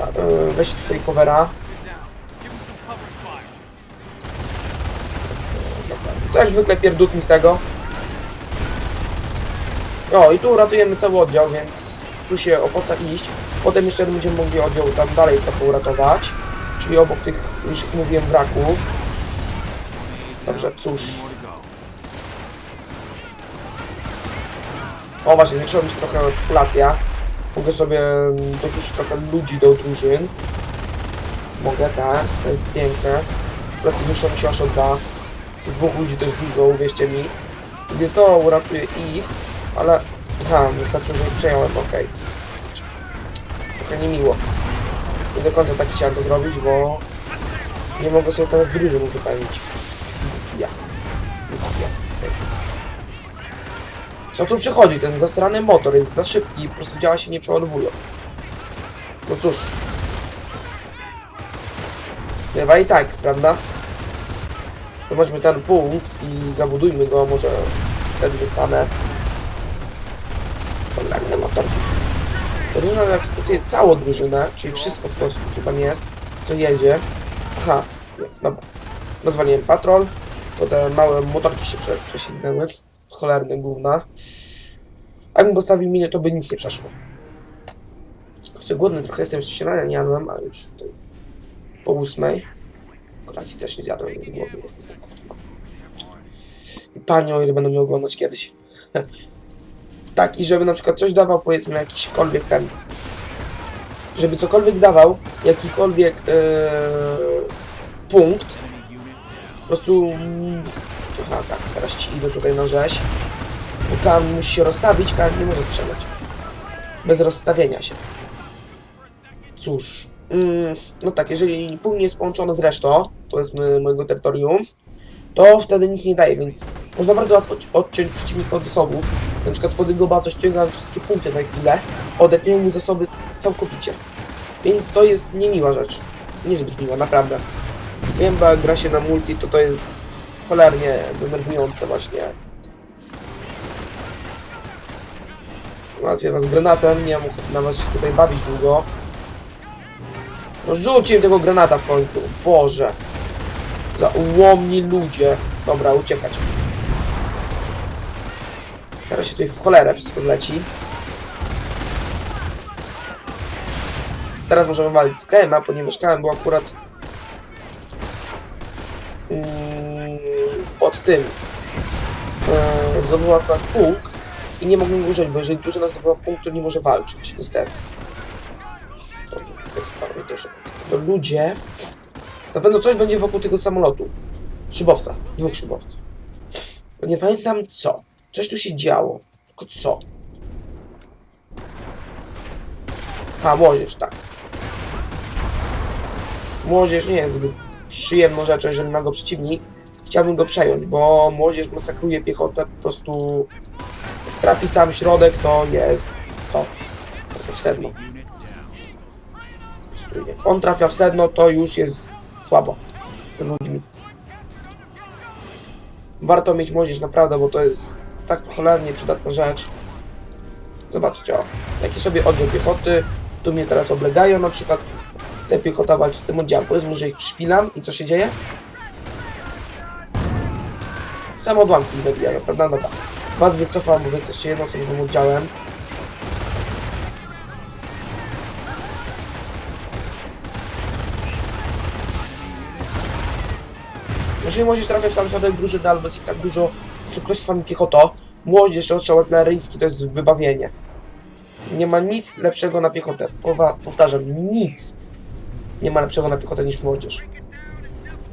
Dobra, weź tutaj covera. Dobra, jak zwykle pierdut mi z tego. O, i tu ratujemy cały oddział, więc tu się opłaca iść. Potem jeszcze będziemy mogli oddział tam dalej trochę uratować. Czyli obok tych, już jak mówiłem, wraków. Dobrze, cóż. O właśnie, zwiększyła mi się trochę populacja. Mogę sobie dorzucić trochę ludzi do drużyn. Mogę, tak, to jest piękne. Populacja zwiększyła mi się aż o dwa. Dwóch ludzi to jest dużo, uwierzcie mi. Gdy to uratuje ich, ale... Aha, wystarczy, że ich przejąłem, okej. Trochę niemiło. Nie do końca tak chciałem to zrobić, bo... Nie mogę sobie teraz drużyn uzupełnić. Ja. Co tu przychodzi? Ten zasrany motor jest za szybki i po prostu działa się nie przeładowują. No cóż. Bywa i tak, prawda? Zobaczmy ten punkt i zabudujmy go, może wtedy dostanę. Kolejne motorki. Drużyna jak skasuje całą drużynę, czyli wszystko po prostu, co tam jest, co jedzie. Aha, nie, dobra. Rozwaliłem patrol, to te małe motorki się prze, przesilnęły. Cholerne gówna. Jakbym postawił minię, to by nic nie przeszło. Kurczę, głodny trochę jestem, jeszcze śniadania nie jadłem, a już tutaj po ósmej. Kolacji też nie zjadłem, więc głodny jestem. I panie, o ile będą mnie oglądać kiedyś. Tak, i żeby na przykład coś dawał, powiedzmy, jakiśkolwiek ten... Żeby cokolwiek dawał, jakikolwiek e, punkt, prostu... mm, Aha, tak, teraz ci idę tutaj na rzeź. Bo Kan musi się rozstawić, Kan nie może strzelać. Bez rozstawienia się. Cóż, mm, no tak, jeżeli punkt nie jest połączony z resztą, powiedzmy mojego terytorium, to wtedy nic nie daje, więc można bardzo łatwo odci- odciąć przeciwnika od zasobów. Na przykład pod jego bazę ściągając wszystkie punkty na chwilę, odetnie mu zasoby całkowicie. Więc to jest niemiła rzecz. Niezbyt miła, naprawdę. Wiem, bo jak gra się na multi, to to jest cholernie denerwujące właśnie. Łatwiej was granatem, nie mam ochoty na was się tutaj bawić długo. No rzućcie tego granata w końcu, Boże. Za ułomni ludzie. Dobra, uciekać. Teraz się tutaj w cholerę wszystko leci. Teraz możemy walić z KMA, ponieważ KM był akurat mm, pod tym. Yy, zdobyła akurat punkt i nie mogłem go użyć, bo jeżeli drużyna zdobyła punkt, to nie może walczyć, niestety. Dobrze, tutaj też. To ludzie... Na pewno coś będzie wokół tego samolotu. Szybowca. Dwóch szybowców. Bo nie pamiętam co. Coś tu się działo. Tylko co? A, młodzież, tak. Młodzież nie jest zbyt przyjemną rzeczą, jeżeli ma go przeciwnik. Chciałbym go przejąć, bo młodzież masakruje piechotę po prostu... Trafi sam środek, to jest to. W sedno. Jak on trafia w sedno, to już jest słabo z ludźmi. Warto mieć młodzież naprawdę, bo to jest tak cholernie przydatna rzecz. Zobaczcie, o. Jaki sobie oddział piechoty. Tu mnie teraz oblegają na przykład. Te piechota walczy z tym oddziałem. Powiedzmy, że ich przyszpilam i co się dzieje? Sam odłamki ich zabijają, prawda? Dobra. Was wycofam, bo wy jesteście jednoosobowym oddziałem. Jeżeli młodzież trafia w sam środek drużyny, albo jest ich tak dużo, co ktoś z piechoto, młodzież ostrzał artyleryjski to jest wybawienie. Nie ma nic lepszego na piechotę. Powa powtarzam, nic nie ma lepszego na piechotę niż młodzież.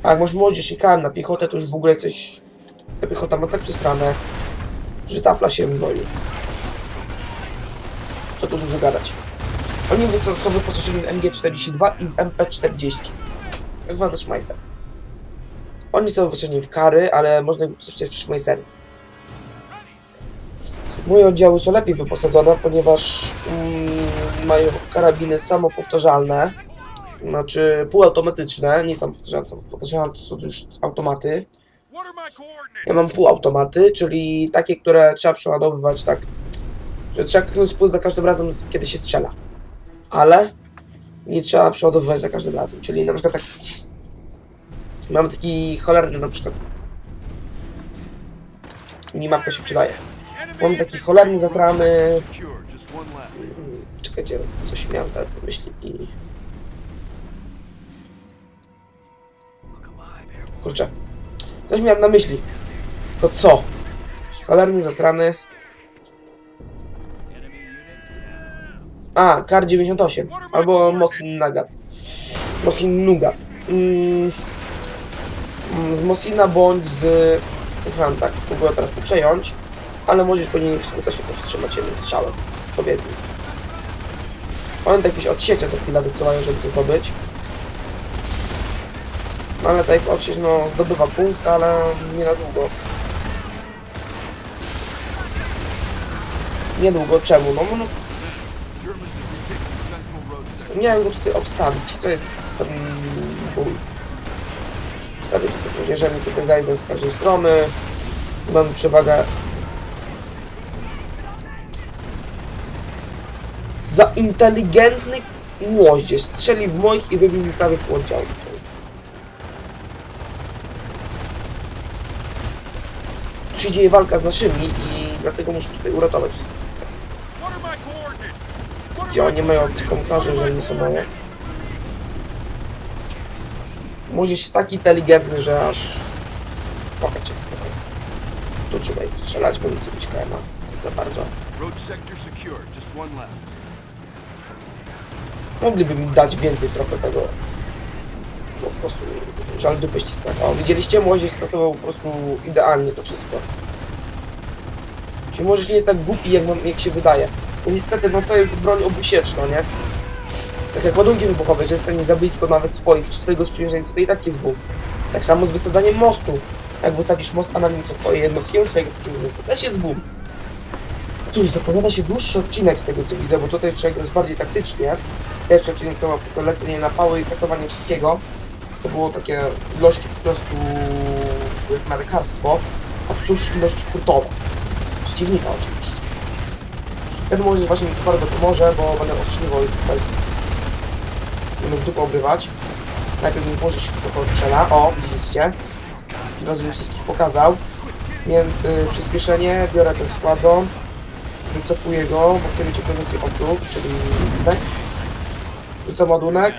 A jak masz młodzież i KM na piechotę, to już w ogóle jesteś... Ta piechota ma tak przestranę, że tapla się boi. Co tu dużo gadać. Oni są, wyposażeni w MG42 i w MP40. Jak Wanda Schmeisser. Oni są wyposażeni w kary, ale można ich wyposażyć w Schmeissery. Moje oddziały są lepiej wyposadzone, ponieważ mm, mają karabiny samopowtarzalne, znaczy półautomatyczne, nie samopowtarzalne, samopowtarzalne to są już automaty. Ja mam półautomaty, czyli takie, które trzeba przeładowywać tak, że trzeba kliknąć spust za każdym razem, kiedy się strzela. Ale nie trzeba przeładowywać za każdym razem. Czyli na przykład tak mamy taki cholerny na przykład minimapka się przydaje. Mamy taki cholerny zasrany. Mm, Czekajcie, coś miałem teraz na myśli i... Kurczę. Coś miałem na myśli. To co? Cholerny zastrany. A, Kar 98. Albo Mosin Nagat. Mosin Nugat. Mm, mm, z Mosina bądź z... Słucham tak, próbuję teraz to przejąć. Ale możesz po niej skutecznie powstrzymać jednym strzałem. Odpowiednim. One jakieś odsiecie co chwila wysyłają, żeby to zdobyć. No ale tak odsieć no zdobywa punkt, ale nie na długo. Niedługo czemu? No, no miałem go tutaj obstawić to jest ten ból. Wstawię tutaj żołnierzami, tutaj zajdę z każdej strony. Mam przewagę. Za inteligentny młodzież strzeli w moich i wybił mi prawie pół oddziału. Tu się dzieje walka z naszymi i dlatego muszę tutaj uratować wszystkich. Gdzie oni mają opcję kamuflażu, że nie są moje. Młodzież jest tak inteligentny, że aż... Pokaż się spokojnie. Tu trzeba ich strzelać, bo nic być KMA. Za bardzo. Mogliby mi dać więcej trochę tego. Prostu żal dupy ściskać. O, widzieliście? Młodzież skasował po prostu idealnie to wszystko. Czyli może nie jest tak głupi, jak, jak się wydaje. Bo niestety, no to jest broń obusieczna, nie? Tak jak ładunki wybuchowe, że jest w stanie za blisko nawet swoich, czy swojego sprzymierzeńca, to i tak jest Bóg. Tak samo z wysadzaniem mostu. Jak wysadzisz most, a na nim co twoje jednostki, on swojego sprzymierzeńca, to też jest Bóg. Cóż, zapowiada się dłuższy odcinek z tego co widzę, bo tutaj trzeba grać bardziej taktycznie. Pierwszy odcinek to ma lecenie na pały i kasowanie wszystkiego. To było takie ilości po prostu jak na lekarstwo, a już ilość hurtowa. Przeciwnika oczywiście. Ten może właśnie bardzo pomoże, bo będę ostrzeliwał i tutaj będę dupę obrywać. Najpierw mi może się tylko strzela. O, widzieliście? Razu mi wszystkich pokazał. Więc y, przyspieszenie, biorę ten składon, wycofuję go, bo chcę mieć jak najwięcej osób, czyli tak. Rzucam ładunek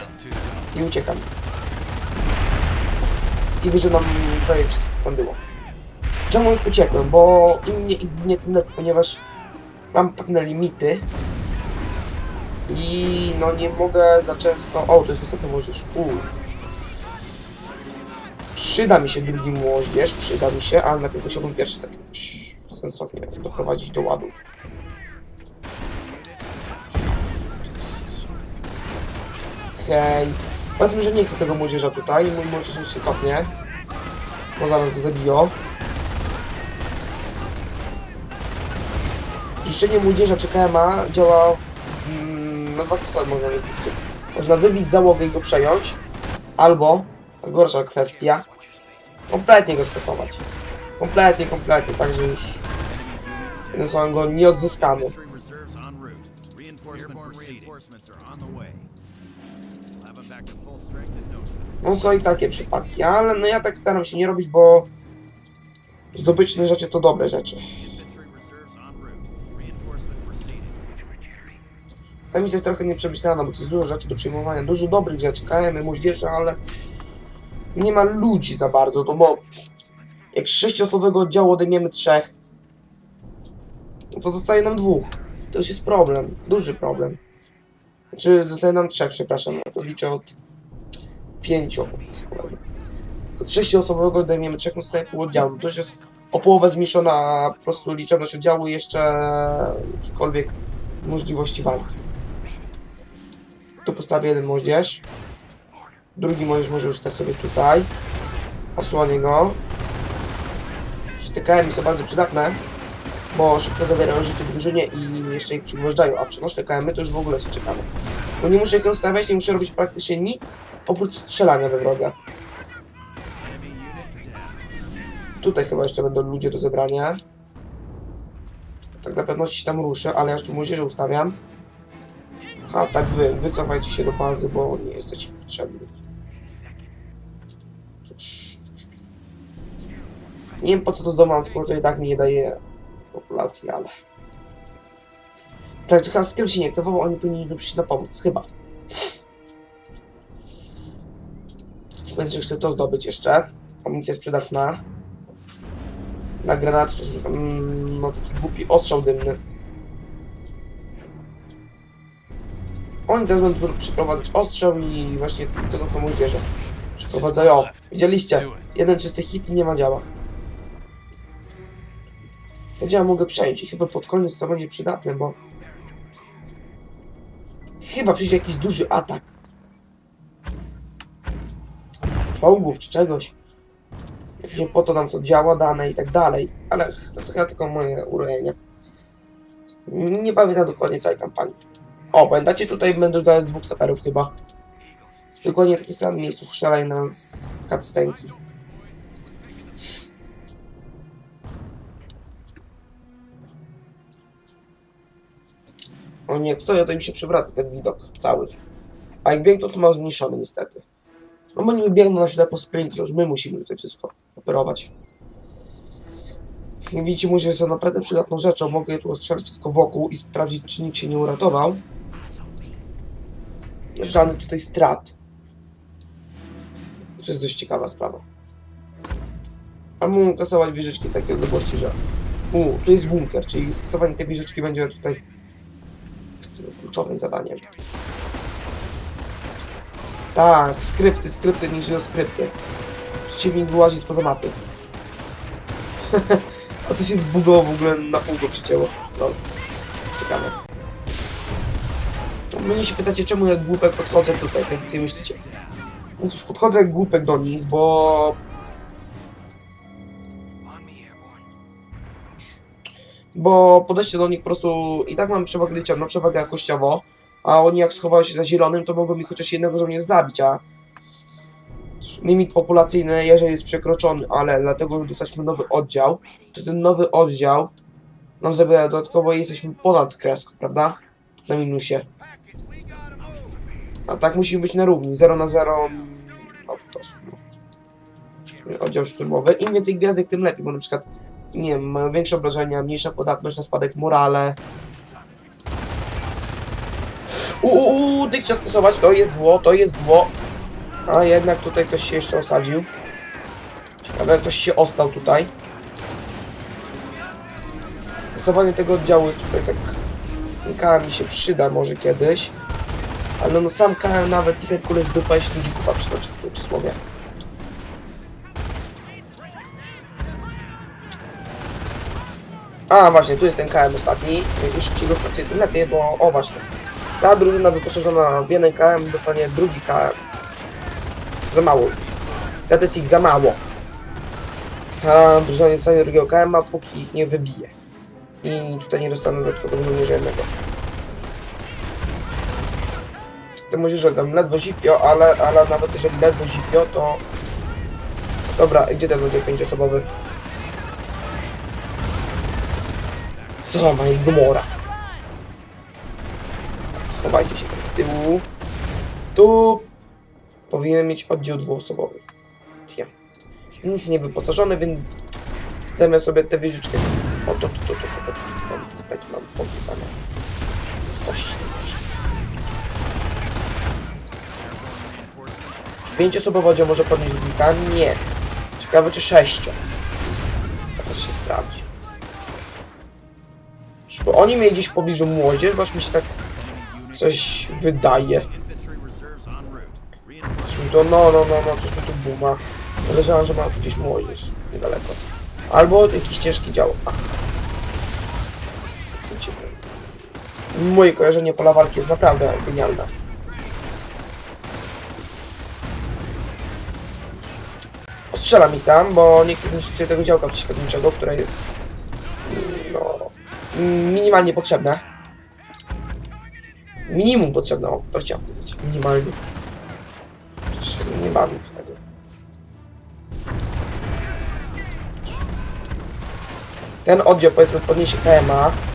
i uciekam. I widzę, że nam prawie wszystko tam było. Czemu ich uciekłem? Bo im mniej ich zginie, tym lepiej, ponieważ mam pewne limity. I no nie mogę za często... O, to jest ostatni młodzież. Uuu. Przyda mi się drugi młodzież, przyda mi się, ale najpierw musiałbym pierwszy tak jakoś sensownie doprowadzić do ładu. Hej. Powiedzmy, że nie chcę tego młodzieża tutaj. Mój młodzież się cofnie. Bo zaraz go zabiją. Zniszczenie młodzieża czy KMA działa mm, na dwa sposoby można. Można wybić załogę i go przejąć. Albo, ta gorsza kwestia, kompletnie go skasować. Kompletnie, kompletnie, tak że już jeden słowa go nie odzyskamy. No są i takie przypadki, ale no ja tak staram się nie robić, bo zdobyczne rzeczy to dobre rzeczy. Ta misja jest trochę nieprzemyślana, bo to jest dużo rzeczy do przyjmowania, dużo dobrych rzeczy, KM, moździerze, ale nie ma ludzi za bardzo, no bo jak z sześciosobowego oddziału odejmiemy trzech, no to zostaje nam dwóch. To już jest problem, duży problem. Znaczy, zostaje nam trzech, przepraszam, ja to liczę od pięcioosobowego. Od sześcioosobowego odejmiemy trzech, no pół oddziału. To już jest o połowę zmniejszona po prostu liczebność oddziału i jeszcze jakikolwiek możliwości walki. Tu postawię jeden moździerz. Drugi moździerz może już sobie tutaj. Osłonię go. Te KM są bardzo przydatne, bo szybko zabierają życie w drużynie i jeszcze ich przyjeżdżają, a przenośne KM to już w ogóle są ciekawe. Bo nie muszę ich rozstawiać, nie muszę robić praktycznie nic, oprócz strzelania we wroga. Tutaj chyba jeszcze będą ludzie do zebrania. Tak na pewno się tam ruszę, ale już tu młodzieży ustawiam. A tak wy, wycofajcie się do bazy, bo nie jesteście potrzebni. Nie wiem po co to zdobywam, skoro to i tak mi nie daje populacji, ale... Tak, chyba skrypt się nie aktywował, oni powinni przyjść na pomoc, chyba. Że chcę to zdobyć jeszcze. Amunicja jest przydatna. Na granat, czy mm, no taki głupi ostrzał dymny. Oni teraz będą przeprowadzać ostrzał i właśnie tego co młodzieży. Przeprowadzają. Widzieliście? Jeden czysty hit i nie ma działa. Te działa mogę przejąć i chyba pod koniec to będzie przydatne, bo... Chyba przyjdzie jakiś duży atak. Czołgów czy czegoś. Jakieś po to nam co działa, dane i tak dalej. Ale to chyba tylko moje urojenie. Nie pamiętam dokładnie całej kampanii. O, pamiętacie tutaj będą zaraz dwóch saperów chyba. Dokładnie w takim samym miejscu strzelaj na cutscenki. Oni jak stoją, to im się przywraca ten widok cały. A jak biegną, to ma zmniejszony niestety. No oni biegną na ślepo sprint, już my musimy tutaj wszystko operować. Jak widzicie, może jest to naprawdę przydatną rzeczą. Mogę je tu ostrzelić wszystko wokół i sprawdzić, czy nikt się nie uratował. Żadnych tutaj strat. To jest dość ciekawa sprawa. A mógł kasować wieżyczki z takiej odległości, że... U, tu jest bunker, czyli skasowanie tej wieżyczki będzie tutaj kluczowym zadaniem. Tak, skrypty, skrypty, niż skrypty. Przeciwnik wyłazi spoza mapy. A to się zbugowało w ogóle na pół go przycięło. No, ciekawe. No, Mnie się pytacie, czemu jak głupek podchodzę tutaj, tak myślicie? No cóż, podchodzę jak głupek do nich, bo... Bo podejście do nich po prostu i tak mam przewagę liczebną, przewagę jakościowo, a oni jak schowają się za zielonym, to mogą mi chociaż jednego żołnierza zabić, a limit populacyjny, jeżeli jest przekroczony, ale dlatego, że dostaliśmy nowy oddział, to ten nowy oddział nam zabiera dodatkowo i jesteśmy ponad kreską, prawda? Na minusie. A tak musimy być na równi, 0 na 0, no po prostu. No. Oddział szturmowy. Im więcej gwiazdek, tym lepiej, bo na przykład, nie wiem, mają większe obrażenia, mniejsza podatność na spadek morale. Uuu, tych trzeba skasować, to jest zło, to jest zło. A jednak tutaj ktoś się jeszcze osadził. Ciekawe, ktoś się ostał tutaj. Skasowanie tego oddziału jest tutaj tak... KM mi się przyda może kiedyś. Ale no sam KM nawet i Herkules dupa, jeśli ludzi kupa przytoczy w tym przysłowie. A właśnie, tu jest ten KM ostatni. Im szybciej go skasuję, tym lepiej, bo o właśnie. Ta drużyna wyposażona w jeden KM dostanie drugi KM. Za mało ich. Niestety jest ich za mało. Ta drużyna nie dostanie drugiego KM, a póki ich nie wybije. I tutaj nie dostaną dodatkowego żołnierza jednego. To może, że tam ledwo zipio, ale, ale nawet jeżeli ledwo zipio, to... Dobra, gdzie ten będzie pięcioosobowy? Co ma i Gomora? Schowajcie się tam z tyłu. Tu powinien mieć oddział dwuosobowy. Tiem. Nikt nie wyposażony, więc zamiast sobie te wieżyczki. O to, to, to, to, to, to, to, to taki mam pomysł zamiar. Tej wieży. Czy pięcioosobowy oddział może podnieść dwójka? Nie. Ciekawe czy sześcio. Teraz się sprawdzi. Czy oni mieli gdzieś w pobliżu młodzież? Bo mi się tak coś wydaje. To, no, no, no, no, coś mi tu buma. Podejrzewam, że ma gdzieś młodzież, niedaleko. Albo działo. Aha. Widzicie, Moje kojarzenie pola walki jest naprawdę genialne. Ostrzelam ich tam, bo nie chcę niszczyć sobie tego działka przeciwniczego, które jest mm, no, minimalnie potrzebne. Minimum potrzebne, o, to chciałem powiedzieć. Minimalnie. Przecież się nie bawił wtedy. Ten oddział powiedzmy podniesie KMA,